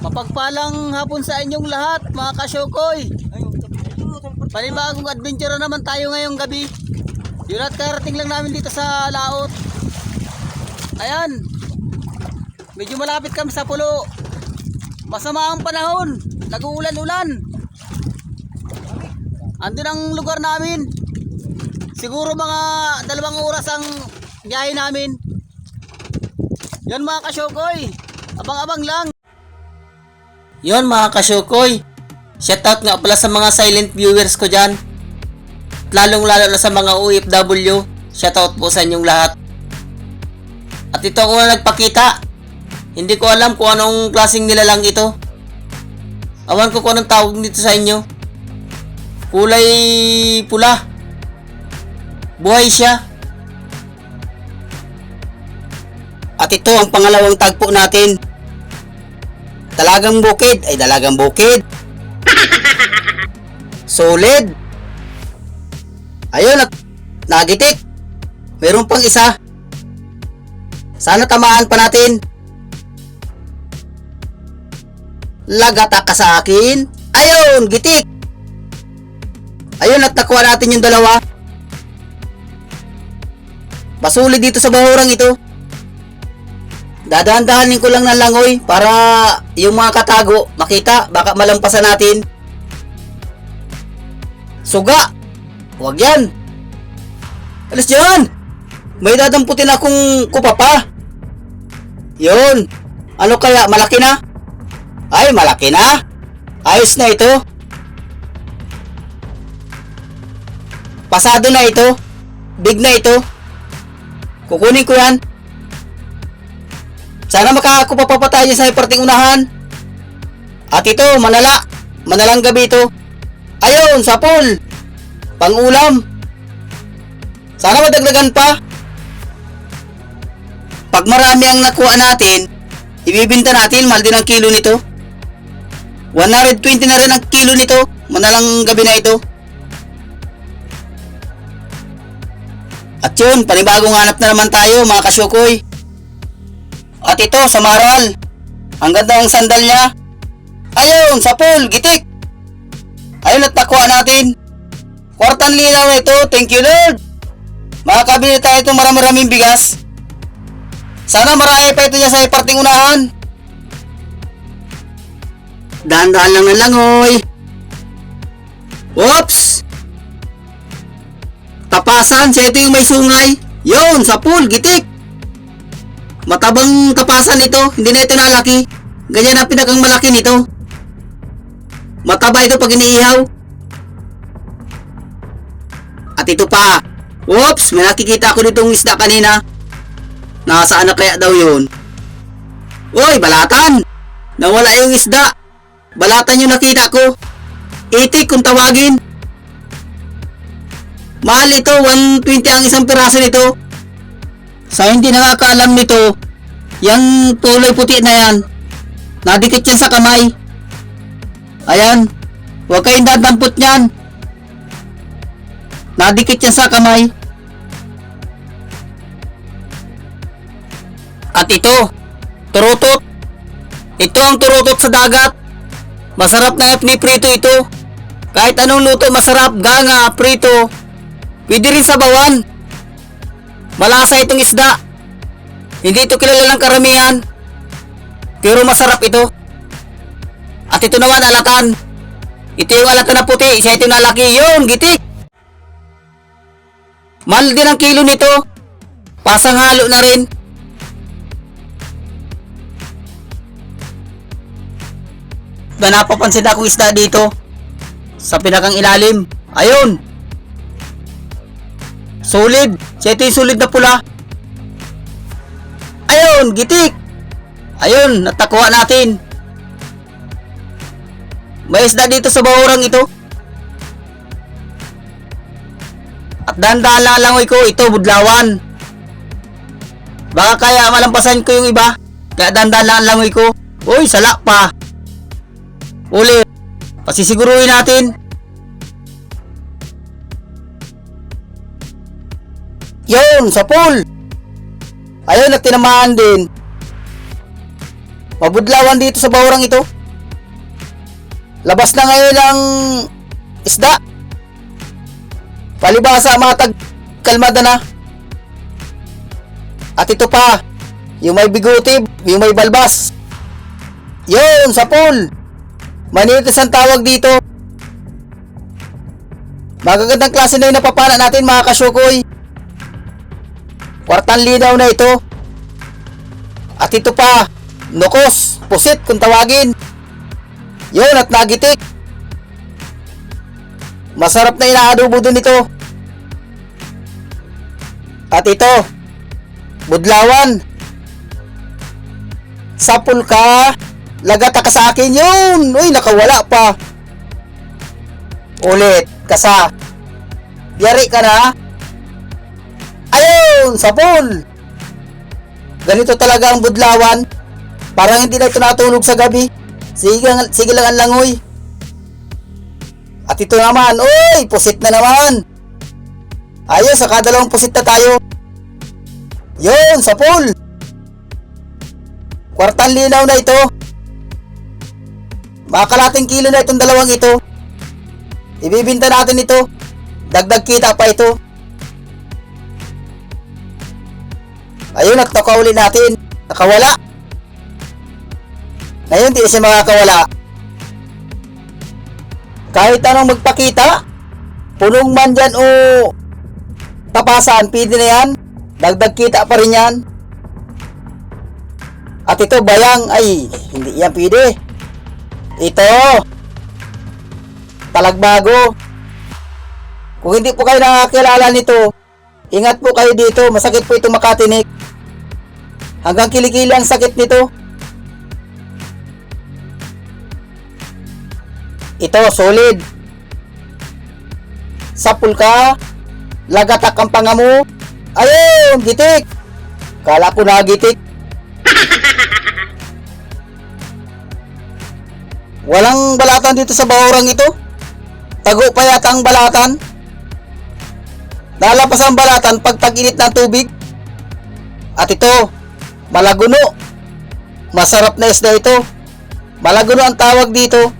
Mapagpalang hapon sa inyong lahat, mga kasyokoy. Panibagong adventure na naman tayo ngayong gabi. Yun at karating lang namin dito sa laot. Ayan. Medyo malapit kami sa pulo. Masama ang panahon. Nag-uulan-ulan. Andun ang lugar namin. Siguro mga dalawang oras ang biyahe namin. Yan mga kasyokoy. Abang-abang lang. Yon mga kasyukoy. Shoutout nga pala sa mga silent viewers ko dyan. Lalong lalo na sa mga OFW. Shoutout po sa inyong lahat. At ito ako na nagpakita. Hindi ko alam kung anong klaseng nilalang ito. Awan ko kung anong tawag dito sa inyo. Kulay pula. Buhay siya. At ito ang pangalawang tagpo natin. Dalagang bukid ay dalagang bukid. Solid. Ayun, nag nagitik. Meron pang isa. Sana tamaan pa natin. Lagata ka sa akin. Ayun, gitik. Ayun, at nakuha natin yung dalawa. Basuli dito sa bahurang ito. Dadahan-dahanin ko lang ng langoy para yung mga katago makita baka malampasan natin. Suga! Huwag yan! Alis dyan! May dadamputin akong kupa pa. Yun. Ano kaya? Malaki na? Ay, malaki na. Ayos na ito. Pasado na ito. Big na ito. Kukunin ko yan. Sana makakakupa pa tayo sa parting unahan. At ito, manala. Manalang gabi ito. Ayun, sa pool. Pangulam. Sana madagdagan pa. Pag marami ang nakuha natin, ibibinta natin, mahal din ang kilo nito. 120 na rin ang kilo nito, manalang gabi na ito. At yun, panibagong hanap na naman tayo mga kasyukoy. At ito, sa maral. Ang ganda ng sandal niya. Ayun, sa pool, gitik. Ayun at nakuha natin. Kwartan linaw na ito, thank you Lord. Makakabili tayo itong marami-raming bigas. Sana marami pa ito niya sa parting unahan. Dahan-dahan lang ng langoy. Whoops! Tapasan, siya ito yung may sungay. Yun, sa pool, gitik. Matabang tapasan ito, hindi na ito nalaki. Ganyan ang pinakang malaki nito. Mataba ito pag iniihaw. At ito pa. Whoops, may nakikita ako ditong isda kanina. Nasaan na kaya daw yun? Uy, balatan! Nawala yung isda. Balatan yung nakita ko. Itik kung tawagin. Mahal ito, 120 ang isang piraso nito. Sa hindi nakakaalam nito, yung tuloy puti na yan, nadikit yan sa kamay. Ayan, huwag kayong dadampot niyan. Nadikit yan sa kamay. At ito, turutot. Ito ang turutot sa dagat. Masarap na prito ito. Kahit anong luto masarap, ganga, prito. Pwede rin sa bawan. Malasa itong isda. Hindi ito kilala ng karamihan. Pero masarap ito. At ito naman alatan. Ito yung alatan na puti, isa ito na laki. Yun, gitik. Mahal din ang kilo nito. Pasang halo na rin. Ba napapansin akong isda dito. Sa pinakang ilalim. Ayun. Solid. Siya ito yung solid na pula. Ayun, gitik. Ayun, natakuha natin. May isda dito sa bahurang ito. At dahan-dahan lang langoy ko, ito, budlawan. Baka kaya malampasan ko yung iba. Kaya dahan-dahan lang ang langoy ko. Uy, sala pa. Ulit. Pasisiguruhin natin. Yun, sa pool. Ayun, at tinamaan din. Mabudlawan dito sa bawrang ito. Labas na ngayon ang isda. Palibasa matag kalmada na. At ito pa, yung may biguti, yung may balbas. Yun, sa pool. Manitis ang tawag dito. Magagandang klase na yung napapana natin mga kasyukoy. Kwartang linaw na ito. At ito pa, nukos, pusit kung tawagin. Yun at nagitik. Masarap na inaadobo dun ito. At ito, budlawan. Sapul ka, lagata ka sa akin yun. Uy, nakawala pa. Ulit, kasa. Yari ka na. Ayun, sapul. Ganito talaga ang budlawan. Parang hindi na ito natulog sa gabi. Sige, sige lang ang langoy. At ito naman, uy, pusit na naman. Ayun, sa kadalawang pusit na tayo. Yun, sa pool. Kwartang linaw na ito. Makakalating kilo na itong dalawang ito. Ibibinta natin ito. Dagdag kita pa ito. Ayun, at nakauli natin. Nakawala. Ngayon, di siya makakawala. Kahit anong magpakita, punong man dyan o tapasan, pwede na yan. Dagdag kita pa rin yan. At ito, bayang, ay, hindi yan pwede. Ito, talagbago. Kung hindi po kayo nakakilala nito, ingat po kayo dito, masakit po ito makatinik. Hanggang kilikili ang sakit nito. Ito, solid. Sapul ka. Lagatak ang panga mo. Ayun, gitik. Kala ko na gitik. Walang balatan dito sa bahurang ito. Tago pa yata ang balatan. Lalapas ang balatan pag tag-init ng tubig. At ito, malaguno. Masarap na isda ito. Malaguno ang tawag dito.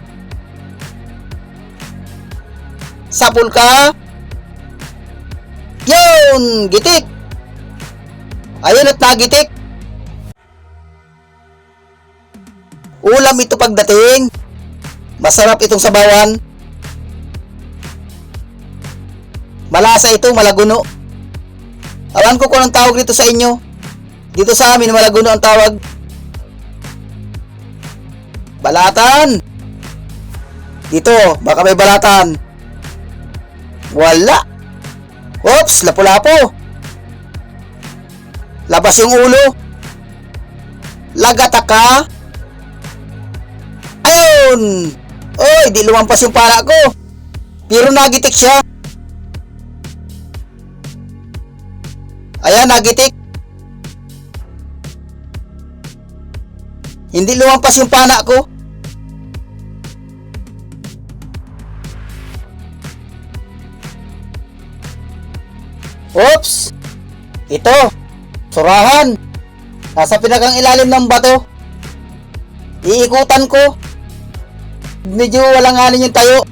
Sapul ka. Yun! Gitik! Ayun at nagitik. Ulam ito pagdating. Masarap itong sabawan. Malasa ito, malaguno. Awan ko kung anong tawag dito sa inyo. Dito sa amin, malaguno ang tawag. Balatan! Dito, baka may balatan. Wala. Oops, lapo-lapo. Labas yung ulo. Lagata ka. Ayun. Oy, di lumampas yung para ko. Pero nagitik siya. Ayan, nagitik. Hindi lumampas yung pana ko. Oops! Ito! Surahan! Nasa pinakang ilalim ng bato. Iikutan ko. Medyo walang halin yung tayo.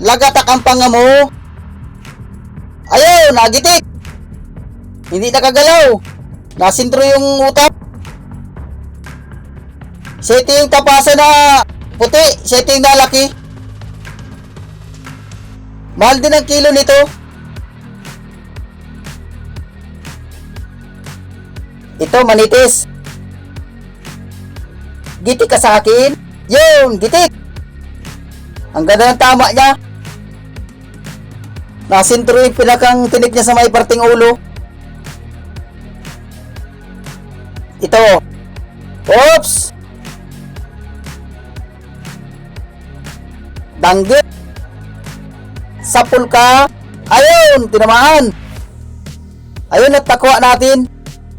Lagatak ang panga mo. Ayaw! Nagitik! Hindi nakagalaw. Nasintro yung utak. Sete yung tapasa na puti. Sete yung nalaki. Mahal din ang kilo nito. Ito, manitis. Gitik ka sa akin. Yun, gitik. Ang ganda ng tama niya. Nasintro yung pinakang tinik niya sa may parting ulo. Ito. Oops! Danggit. Sapul ka. Ayun, tinamaan. Ayun, at takuha natin.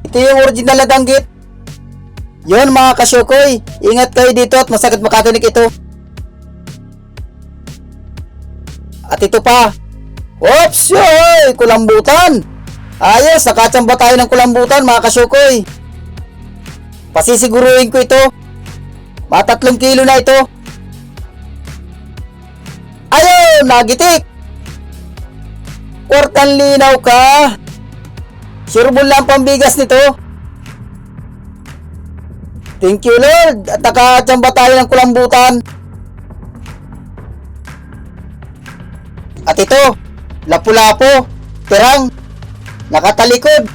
Ito yung original na danggit. Yun mga kasyukoy, ingat kayo dito at masakit makatinik ito. At ito pa. Oops! Yoy! Kulambutan! Ayos, nakachamba tayo ng kulambutan mga kasyukoy. Pasisiguruhin ko ito. Matatlong kilo na ito. Ayun, nagitik. Kwartang linaw ka. Sureball lang pambigas nito. Thank you Lord. At nakachamba tayo ng kulambutan. At ito, lapu-lapo, tirang, nakatalikod.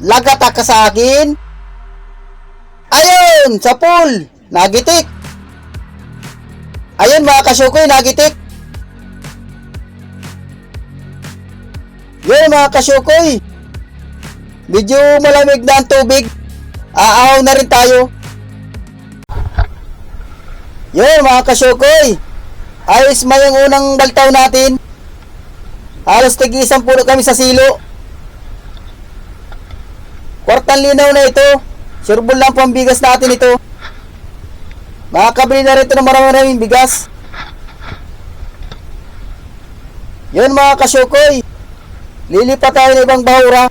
Lagat ka sa akin. Ayun, sa pool, nagitik. Ayun mga kasyukoy, nagitik. Yun mga kasyukoy. Medyo malamig na ang tubig. Aahaw na rin tayo. Yun mga kasyukoy. Ayos may ang unang baltaw natin. Halos tig-isang puno kami sa silo. Kwartang linaw na ito. Surbol lang po ang bigas natin ito. Makakabili na rin ito ng marami-maraming bigas. Yun mga kasyukoy. Lilipat tayo ng ibang bahura.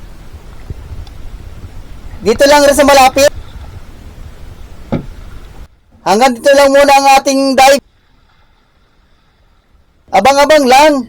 Dito lang rin sa malapit. Hanggang dito lang muna ang ating dive. Abang-abang lang.